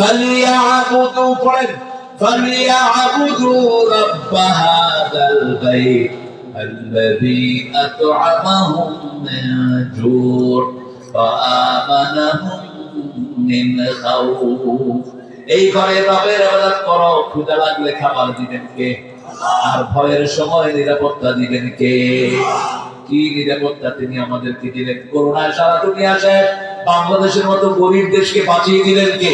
فليعبدوا قرن فليعبدوا رب هذا البيت الذي أطعمهم من جوع وآمنهم من خوف এই ঘরে রবের আবাদত করো ক্ষুদা লাগলে খাবার দিবেন কে আর ভয়ের সময় নিরাপত্তা দিবেন কে কি নিরাপত্তা তিনি আমাদেরকে দিলেন করোনায় সারা দুনিয়া শেষ বাংলাদেশের মতো গরিব দেশকে বাঁচিয়ে দিলেন কে?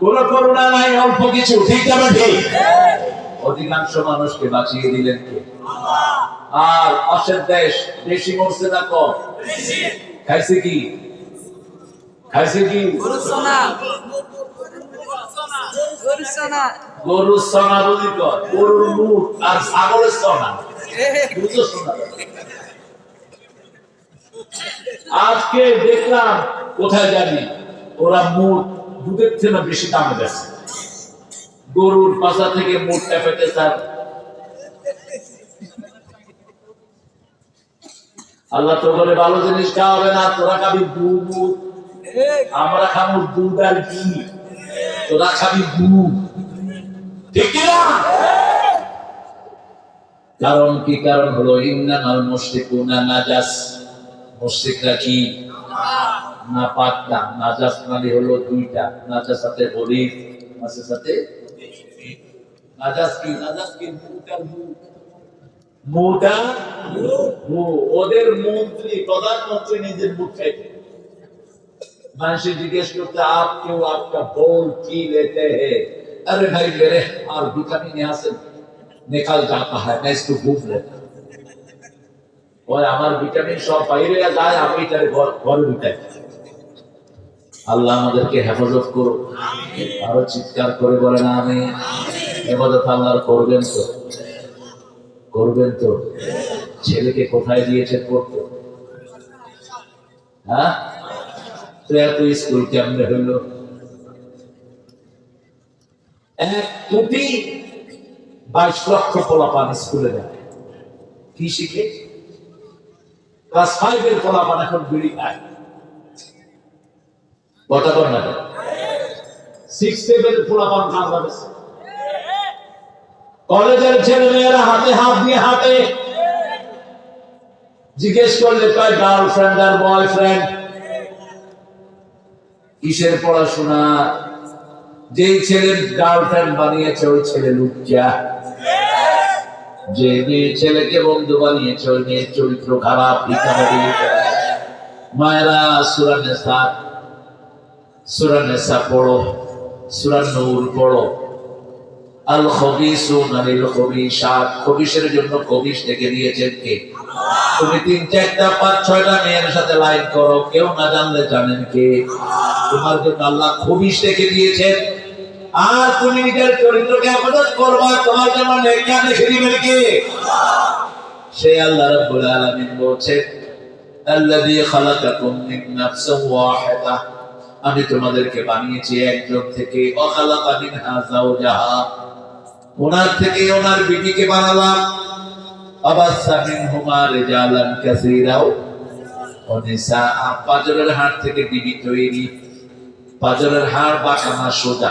কোন নাই, অল্প কিছু, ঠিক না ঠিক? অধিকাংশ মানুষকে বাঁচিয়ে দিলেন কে? আর দেশ, বেশি মরছে না কম। খাইছে কি? খাইছে কি. গরুর সোনা বলি গরুর মুখ আর ছাগলের সনা। শোনা আজকে দেখলাম কোথায় জানি ওরা মুখ দুধের থেকে বেশি দামে গেছে গরুর পাশা থেকে মুখটা পেতে স্যার আল্লাহ তো বলে, ভালো জিনিস খাওয়াবে না, তোরা খাবি দুধ। আমরা খাব দুধ আর ঘি। তোরা খাবি দুধ। ঠিক না কারণ কি? কারণ হলো, ইন্নামাল মুশরিকুনা নাজাস। মুশরিকরা কি না পাকটা নাজাস মানে হলো দুইটা নাজাস সাথে বলি নাজাস সাথে নাজাস কি নাজাস কি মুটার মুখ মুটা ওদের মন্ত্রী প্রধানমন্ত্রী নিজের মুখ খাইতে মানুষের জিজ্ঞেস করতে আপ কেউ আপকা बोल की लेते हैं अरे भाई मेरे और विटामिन यहाँ से निकल जाता है मैं इसको घूम लेता ওই আমার ভিটামিন সব বাইরে যায়, আমি তার ঘরে ঢুকাই আল্লাহ আমাদেরকে হেফাজত করো আরও চিৎকার করে বলেন আমি হেফাজত আল্লাহ করবেন তো। করবেন তো। ছেলেকে কোথায় দিয়েছে পড়তো? হ্যাঁ? তো এত স্কুল কেমনে হইল এক কোটি বাইশ লক্ষ পোলাপান স্কুলে যায়। কি শিখে? ক্লাস ফাইভ এর পোলাপান এখন বিড়ি খায়। কথা না। সিক্স সেভেন কলেজের ছেলে মেয়েরা হাতে হাত দিয়ে হাঁটে। জিজ্ঞেস করলে কয় গার্লফ্রেন্ড আর বয়ফ্রেন্ড কিসের পড়াশোনা? যে ছেলের গার্লফ্রেন্ড বানিয়েছে, ওই ছেলে লুচ্চা যে ছেলেকে বন্ধু বানিয়েছে, ওই মেয়ের চরিত্র খারাপ পড়ো পড়ো। আল জন্য খবিস ডেকে দিয়েছেন কে? তুমি তিন চারটা, পাঁচ ছয়টা মেয়ের সাথে লাইন করো, কেউ না জানলে জানেন কে? তোমার জন্য আল্লাহ খবিস ডেকে দিয়েছেন। আর তুমি নিজের চরিত্রকে আপাদত করবা, তোমার জন্য নেকা দিবেন কে সে আল্লাহ রাব্বুল আলামিন বলছেন আল্লাযী খালাকাকুম মিন নাফসিন ওয়াহিদা আমি তোমাদেরকে বানিয়েছি একজন থেকে মিনহা ওনার থেকে ওনার বিটিকে বানালাম। আবাসা মিনহুমা রিজালান পাজরের হাড় থেকে বিবি তৈরি পাজরের হাড় বাঁকা না সোজা।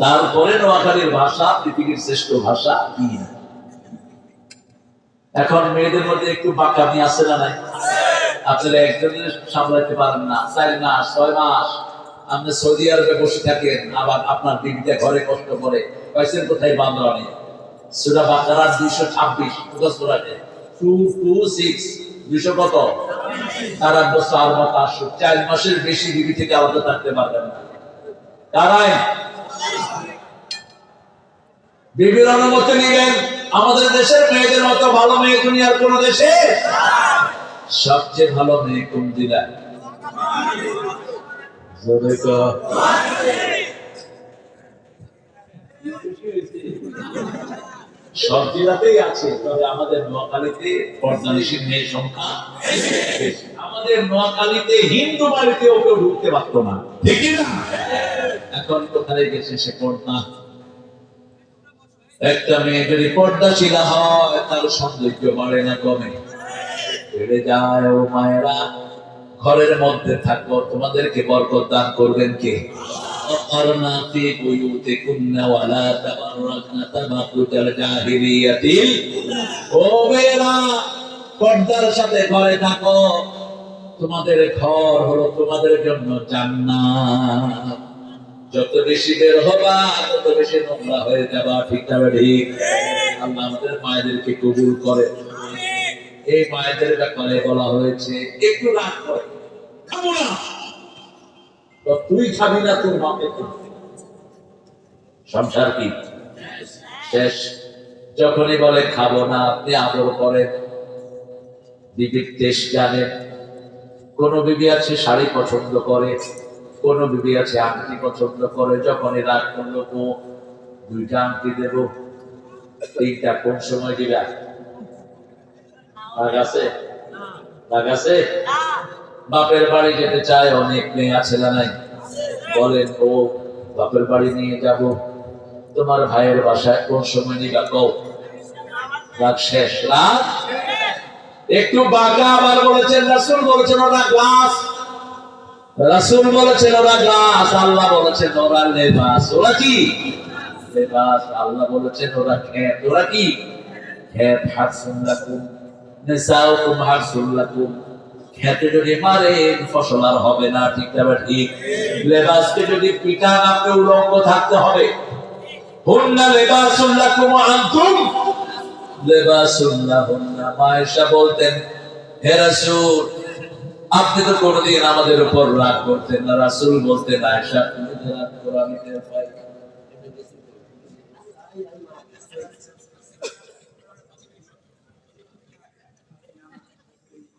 তারপরে নোয়াখালীর ভাষা, পৃথিবীর শ্রেষ্ঠ ভাষা এখন মেয়েদের মধ্যে একটু বাঁকামি আছে না নাই? আপনারা একজনের সামলাতে পারেন না। চার মাস, ছয় মাস আপনি সৌদি আরবে বসে থাকেন, আবার আপনার দিদিটা ঘরে কষ্ট করে। কোথায় বান্ধবানি সুরা বাকারা দুইশো ছাব্বিশ সুরাতে টু টু সিক্স, দুইশো কত? তার বছর আর মত আসো চার মাসের বেশি দিদি থেকে আলাদা থাকতে পারবেন না। কারাই? বিবির অনুমতি নিলেন। আমাদের দেশের মেয়েদের মতো ভালো মেয়ে দুনিয়ার কোন দেশে? সবচেয়ে ভালো মেয়ে কোন জেলা জোরে। সব জেলাতেই আছে তবে আমাদের নোয়াখালীতে পর্দানিসীর মেয়ের সংখ্যা আমাদের নোয়াখালীতে হিন্দু বাড়িতেও কেউ ঢুকতে পারতো না। ঠিক না। এখন কোথায় গেছে সে পর্দা? একটা মেয়ে যদি পর্দাশীল হয় তার সৌন্দর্য বাড়ে না কমে। বেড়ে যায় ও মায়েরা। ঘরের মধ্যে থাকো তোমাদেরকে বরকত দান করবেন কে? وقرنا في بيوتكن ولا تبرجن تبرج الجاهلية ও মেয়েরা পর্দার সাথে ঘরে থাকো তোমাদের ঘর হলো তোমাদের জন্য জান্নাত যত বেশি বের হবা তত বেশি নোংরা হয়ে যাবা ঠিক না ঠিক আল্লাহ আমাদের মায়েদেরকে কবুল করে এই মায়েদের ব্যাপারে বলা হয়েছে একটু রাগ করে খাবো না তুই খাবি না তোর মাকে সংসার কি? শেষ। যখনই বলে, খাব না, আপনি আদর করেন। বিবির টেস্ট জানেন কোন বিবি আছে শাড়ি পছন্দ করে, কোন বিবি আছে আংটি পছন্দ করে। যখনই রাগ করল তো দুইটা আংটি দেব। তিনটা কোন সময় দিবা? রাগ আছে? রাগ আছে? বাপের বাড়ি যেতে চায়, অনেক মেয়ে আছে না নাই? বলেন, ও, বাপের বাড়ি নিয়ে যাব। তোমার ভাইয়ের বাসায় কোন সময় নিবা কও রাগ শেষ। একটু বাঁকা আবার বলেছেন, রাসুল বলেছেন, ওরা গ্লাস। রাসুল বলেছেন, ওরা গ্লাস। আল্লাহ বলেছেন, ওরা লেবাস। ওরা কি? লেবাস। আল্লাহ বলেছেন, ওরা খেত ওরা কি? লাকুম। খেতে যদি মারে ফসল আর হবে না, ঠিক না ঠিক? লেবাসকে যদি পিটান আপনি উলঙ্গ থাকতে হবে, হুন্না মায়েশা বলতেন, হে রাসূল, আপনি তো কোনদিন আমাদের উপর রাগ করতেন না। রাসূল বলতেন, আয়েশা, তুমি রাগ করো, আমি টের পাই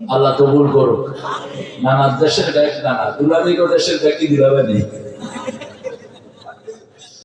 আল্লাহ কবুল করুক। নানা দেশের ব্যাগ নানা দুলারিগো দেশের দেখি দিলাবে নেই